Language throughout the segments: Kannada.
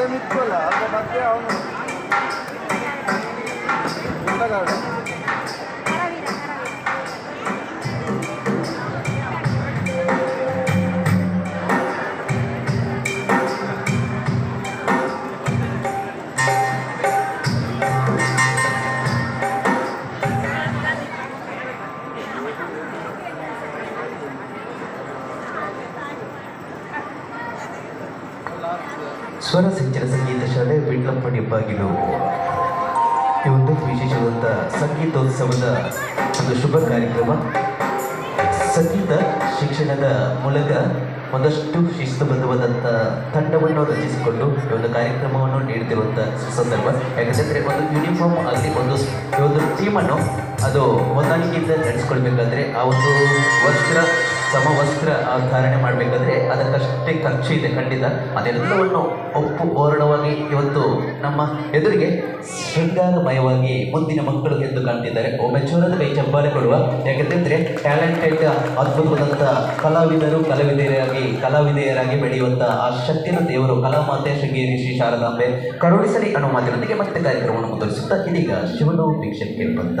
ada mitkola, ada ಬಾಗಿಲು ಈ ಒಂದು ವಿಶೇಷವಾದ ಸಂಗೀತೋತ್ಸವದ ಒಂದು ಶುಭ ಕಾರ್ಯಕ್ರಮ. ಸಂಗೀತ ಶಿಕ್ಷಣದ ಮೂಲಕ ಒಂದಷ್ಟು ಶಿಸ್ತುಬದ್ಧವಾದಂಥ ತಂಡವನ್ನು ರಚಿಸಿಕೊಂಡು ಈ ಒಂದು ಕಾರ್ಯಕ್ರಮವನ್ನು ನೀಡುತ್ತಿರುವಂಥ ಸಂದರ್ಭ. ಯಾಕಂದರೆ ಒಂದು ಯೂನಿಫಾರ್ಮ್ ಆಗಲಿ ಒಂದು ಒಂದು ಟೀಮನ್ನು ಅದು ಹೊಂದಾಣಿಕೆಯಿಂದ ನಡೆಸ್ಕೊಳ್ಬೇಕಾದ್ರೆ ಆ ಒಂದು ವಸ್ತ್ರ ಸಮವಸ್ತ್ರ ಧಾರಣೆ ಮಾಡಬೇಕಾದ್ರೆ ಅದಕ್ಕಷ್ಟೇ ಖರ್ಚು ಇದೆ ಖಂಡಿತ. ಅದೆಲ್ಲವನ್ನು ಒಪ್ಪು ಓರಣವಾಗಿ ಇವತ್ತು ನಮ್ಮ ಎದುರಿಗೆ ಶೃಂಗಾರಮಯವಾಗಿ ಮುಂದಿನ ಮಕ್ಕಳು ಎಂದು ಕಾಣ್ತಿದ್ದಾರೆ. ಒಮ್ಮೆ ಚೂರದ ಕೈ ಕೊಡುವ ಯಾಕೆಂದರೆ ಟ್ಯಾಲೆಂಟೆಡ್ ಅದ್ಭುತವಾದಂಥ ಕಲಾವಿದರು, ಕಲಾವಿದೆಯರಾಗಿ ಕಲಾವಿದೆಯರಾಗಿ ಬೆಳೆಯುವಂಥ ಆ ಶಕ್ತಿನ ದೇವರು ಕಲಾಮಾತೆ ಶೃಂಗೇರಿ ಶ್ರೀ ಶಾರದಾಂಬೆ. ಕರುಣಿಸಲಿ ಅನ್ನೋ ಮಾತಿನೊಂದಿಗೆ ಮತ್ತೆ ಕಾರ್ಯಕ್ರಮವನ್ನು ಮುಂದುವರಿಸುತ್ತಾ ಇದೀಗ ಶಿವನು ವೀಕ್ಷಕ್ಕೆ ಬಂದ.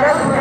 भारत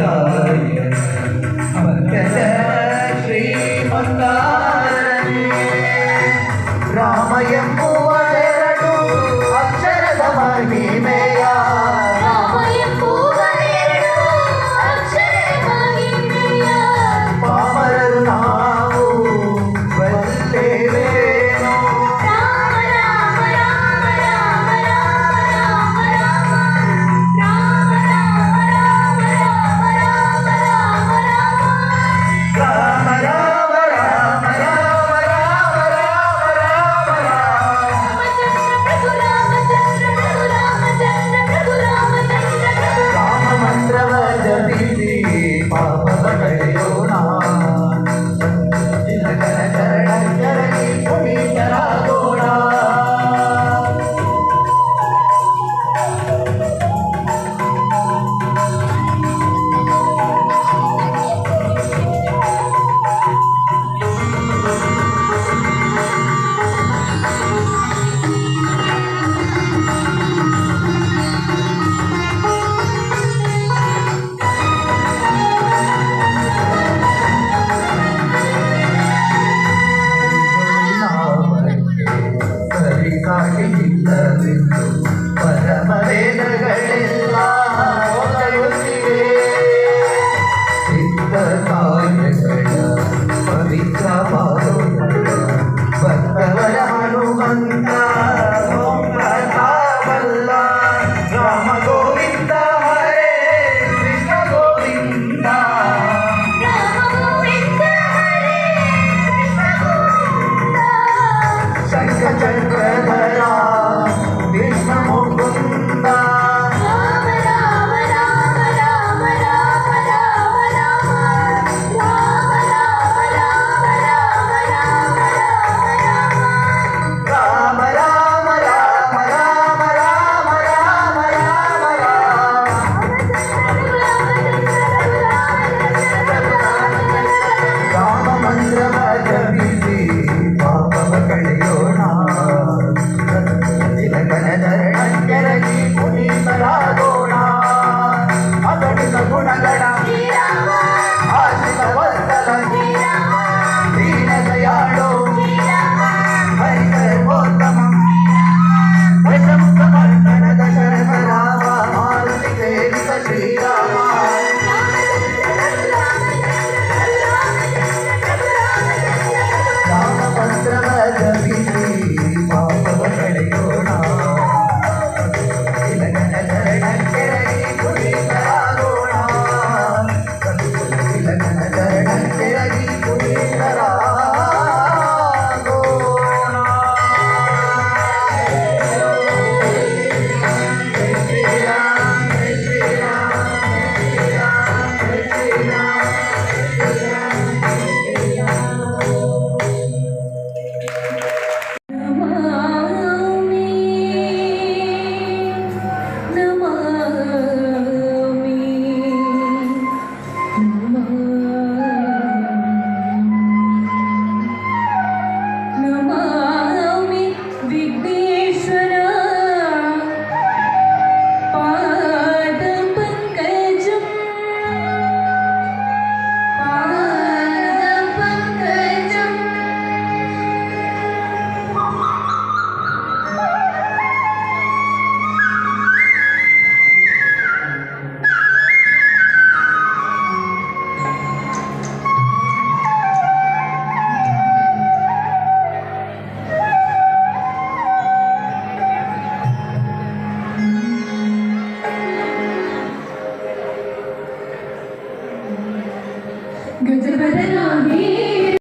Yeah.